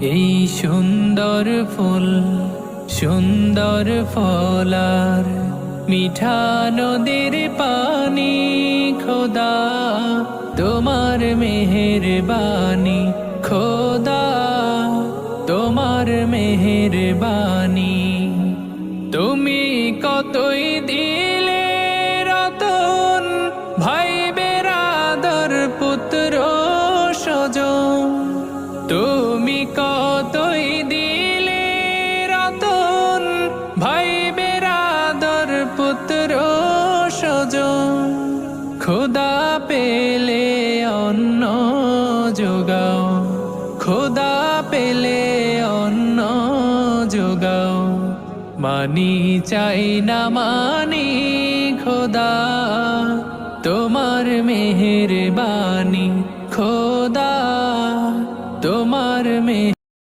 এই সুন্দর ফুল, সুন্দর ফলার মিঠা নদীর পানি, খোদা, তোমার মেহের বাণী খোদা, তোমার মেহের বাণী তুমি কতই দিলে রতন, ভাই বেরাদর পুত্র তুমি কতই দিলে রতন ভাই বেরাদর পুত্র সজন খোদা পেলে অন্ন যোগাও, খোদা পেলে অন্ন যোগাও। মানি চাই না মানি খোদা, তোমার মেহের বাণী খোদা। তোমার মেয়ে